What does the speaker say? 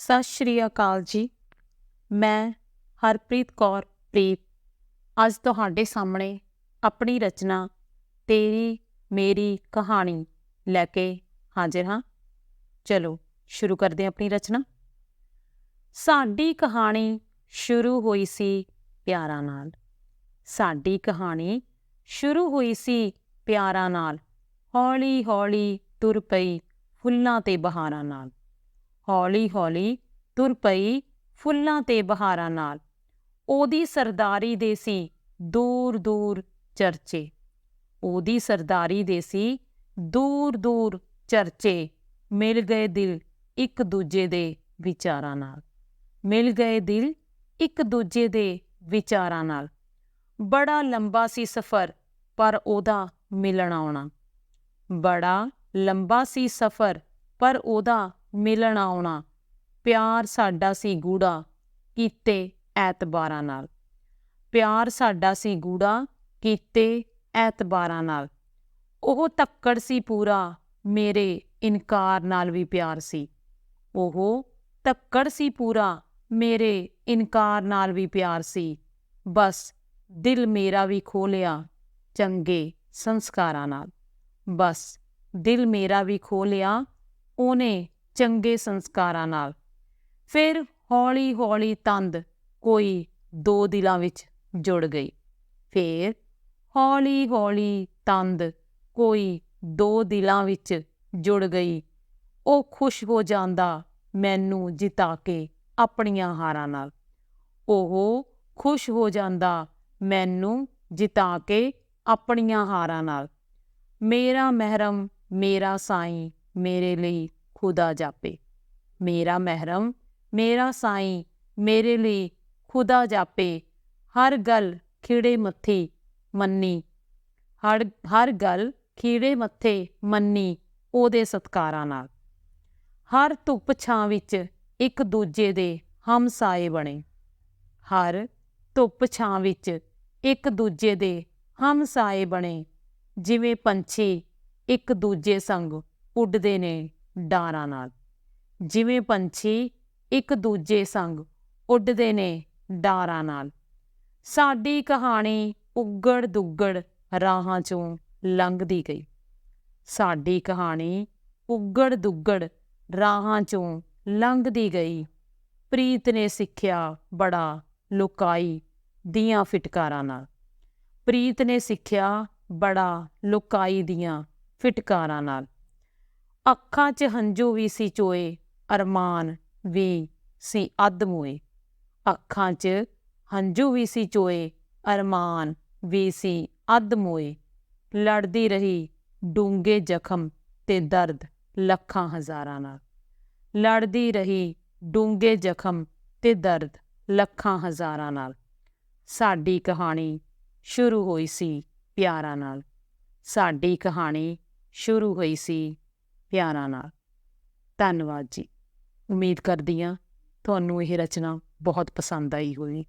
ਸਤਿ ਸ਼੍ਰੀ ਅਕਾਲ ਜੀ। ਮੈਂ ਹਰਪ੍ਰੀਤ ਕੌਰ ਪ੍ਰੀਤ। ਅੱਜ ਤੁਹਾਡੇ ਸਾਹਮਣੇ ਆਪਣੀ ਰਚਨਾ, ਤੇਰੀ ਮੇਰੀ ਕਹਾਣੀ ਲੈ ਕੇ ਹਾਜ਼ਰ ਹਾਂ। ਚਲੋ, ਸ਼ੁਰੂ ਕਰਦੇ ਹਾਂ ਆਪਣੀ ਰਚਨਾ। ਸਾਡੀ ਕਹਾਣੀ ਸ਼ੁਰੂ ਹੋਈ ਸੀ ਪਿਆਰਾਂ ਨਾਲ। ਸਾਡੀ ਕਹਾਣੀ ਸ਼ੁਰੂ ਹੋਈ ਸੀ ਪਿਆਰਾਂ ਨਾਲ। ਹੌਲੀ ਹੌਲੀ ਤੁਰ ਪਈ ਫੁੱਲਾਂ ਤੇ ਬਹਾਰਾਂ ਨਾਲ। ਹੌਲੀ ਹੌਲੀ ਤੁਰ ਪਈ ਫੁੱਲਾਂ ਤੇ ਬਹਾਰਾਂ ਨਾਲ। ਉਹਦੀ ਸਰਦਾਰੀ ਦੇ ਸੀ ਦੂਰ ਦੂਰ ਚਰਚੇ। ਉਹਦੀ ਸਰਦਾਰੀ ਦੇ ਸੀ ਦੂਰ ਦੂਰ ਚਰਚੇ। ਮਿਲ ਗਏ ਦਿਲ ਇੱਕ ਦੂਜੇ ਦੇ ਵਿਚਾਰਾਂ ਨਾਲ। ਮਿਲ ਗਏ ਦਿਲ ਇੱਕ ਦੂਜੇ ਦੇ ਵਿਚਾਰਾਂ ਨਾਲ। ਬੜਾ ਲੰਬਾ ਸੀ ਸਫ਼ਰ, ਪਰ ਉਹਦਾ ਮਿਲਣ ਆਉਣਾ। ਬੜਾ ਲੰਬਾ ਸੀ ਸਫ਼ਰ, ਪਰ ਉਹਦਾ ਮਿਲਣ ਆਉਣਾ। ਪਿਆਰ ਸਾਡਾ ਸੀ ਗੂੜਾ ਕੀਤੇ ਐਤਬਾਰਾਂ ਨਾਲ। ਪਿਆਰ ਸਾਡਾ ਸੀ ਗੂੜਾ ਕੀਤੇ ਐਤਬਾਰਾਂ ਨਾਲ। ਉਹ ਤੱਕੜ ਸੀ ਪੂਰਾ, ਮੇਰੇ ਇਨਕਾਰ ਨਾਲ ਵੀ ਪਿਆਰ ਸੀ। ਉਹ ਤੱਕੜ ਸੀ ਪੂਰਾ, ਮੇਰੇ ਇਨਕਾਰ ਨਾਲ ਵੀ ਪਿਆਰ ਸੀ। ਬਸ ਦਿਲ ਮੇਰਾ ਵੀ ਖੋਲਿਆ ਚੰਗੇ ਸੰਸਕਾਰਾਂ ਨਾਲ। ਬਸ ਦਿਲ ਮੇਰਾ ਵੀ ਖੋਲਿਆ ਉਹਨੇ ਚੰਗੇ ਸੰਸਕਾਰਾਂ ਨਾਲ। ਫਿਰ ਹੌਲੀ ਹੌਲੀ ਤੰਦ ਕੋਈ ਦੋ ਦਿਲਾਂ ਵਿੱਚ ਜੁੜ ਗਈ। ਫਿਰ ਹੌਲੀ ਹੌਲੀ ਤੰਦ ਕੋਈ ਦੋ ਦਿਲਾਂ ਵਿੱਚ ਜੁੜ ਗਈ। ਉਹ ਖੁਸ਼ ਹੋ ਜਾਂਦਾ ਮੈਨੂੰ ਜਿਤਾ ਕੇ ਆਪਣੀਆਂ ਹਾਰਾਂ ਨਾਲ। ਉਹ ਖੁਸ਼ ਹੋ ਜਾਂਦਾ ਮੈਨੂੰ ਜਿਤਾ ਕੇ ਆਪਣੀਆਂ ਹਾਰਾਂ ਨਾਲ। ਮੇਰਾ ਮਹਿਰਮ, ਮੇਰਾ ਸਾਈਂ ਮੇਰੇ ਲਈ ਖੁਦਾ ਜਾਪੇ। ਮੇਰਾ ਮਹਿਰਮ, ਮੇਰਾ ਸਾਈਂ, ਮੇਰੇ ਲਈ ਖੁਦਾ ਜਾਪੇ। ਹਰ ਗੱਲ ਖਿੜੇ ਮੱਥੇ ਮੰਨੀ। ਹਰ ਹਰ ਗੱਲ ਖੀੜੇ ਮੱਥੇ ਮੰਨੀ ਉਹਦੇ ਸਤਕਾਰਾਂ ਨਾਲ। ਹਰ ਧੁੱਪ ਛਾਂ ਵਿੱਚ ਇੱਕ ਦੂਜੇ ਦੇ ਹਮਸਾਏ ਬਣੇ। ਹਰ ਧੁੱਪ ਛਾਂ ਵਿੱਚ ਇੱਕ ਦੂਜੇ ਦੇ ਹਮਸਾਏ ਬਣੇ। ਜਿਵੇਂ ਪੰਛੀ ਇੱਕ ਦੂਜੇ ਸੰਗ ਉੱਡਦੇ ਨੇ। ਡਾਰਾਂ ਨਾਲ। ਜਿਵੇਂ ਪੰਛੀ ਇੱਕ ਦੂਜੇ ਸੰਗ ਉੱਡਦੇ ਨੇ ਡਾਰਾਂ ਨਾਲ। ਸਾਡੀ ਕਹਾਣੀ ਉੱਗੜ ਦੁੱਗੜ ਰਾਹਾਂ ਚੋਂ ਲੰਘਦੀ ਗਈ। ਸਾਡੀ ਕਹਾਣੀ ਉੱਗੜ ਦੁੱਗੜ ਰਾਹਾਂ ਚੋਂ ਲੰਘਦੀ ਗਈ। ਪ੍ਰੀਤ ਨੇ ਸਿੱਖਿਆ ਬੜਾ ਲੁਕਾਈ ਦੀਆਂ ਫਿਟਕਾਰਾਂ ਨਾਲ। ਪ੍ਰੀਤ ਨੇ ਸਿੱਖਿਆ ਬੜਾ ਲੁਕਾਈ ਦੀਆਂ ਫਿਟਕਾਰਾਂ ਨਾਲ। ਅੱਖਾਂ 'ਚ ਹੰਝੂ ਵੀ ਸੀ ਚੋਏ, ਅਰਮਾਨ ਵੀ ਸੀ ਅੱਧ ਮੋਏ। ਅੱਖਾਂ 'ਚ ਹੰਝੂ ਵੀ ਸੀ ਚੋਏ, ਅਰਮਾਨ ਵੀ ਸੀ ਅੱਧ ਮੋਏ। ਲੜਦੀ ਰਹੀ ਡੂੰਗੇ ਜ਼ਖਮ ਤੇ ਦਰਦ ਲੱਖਾਂ ਹਜ਼ਾਰਾਂ ਨਾਲ। ਲੜਦੀ ਰਹੀ ਡੂੰਗੇ ਜ਼ਖਮ ਤੇ ਦਰਦ ਲੱਖਾਂ ਹਜ਼ਾਰਾਂ ਨਾਲ। ਸਾਡੀ ਕਹਾਣੀ ਸ਼ੁਰੂ ਹੋਈ ਸੀ ਪਿਆਰਾਂ ਨਾਲ। ਸਾਡੀ ਕਹਾਣੀ ਸ਼ੁਰੂ ਹੋਈ ਸੀ ਪਿਆਰਾਂ ਨਾਲ। ਧੰਨਵਾਦ ਜੀ। ਉਮੀਦ ਕਰਦੀ ਹਾਂ ਤੁਹਾਨੂੰ ਇਹ ਰਚਨਾ ਬਹੁਤ ਪਸੰਦ ਆਈ ਹੋਈ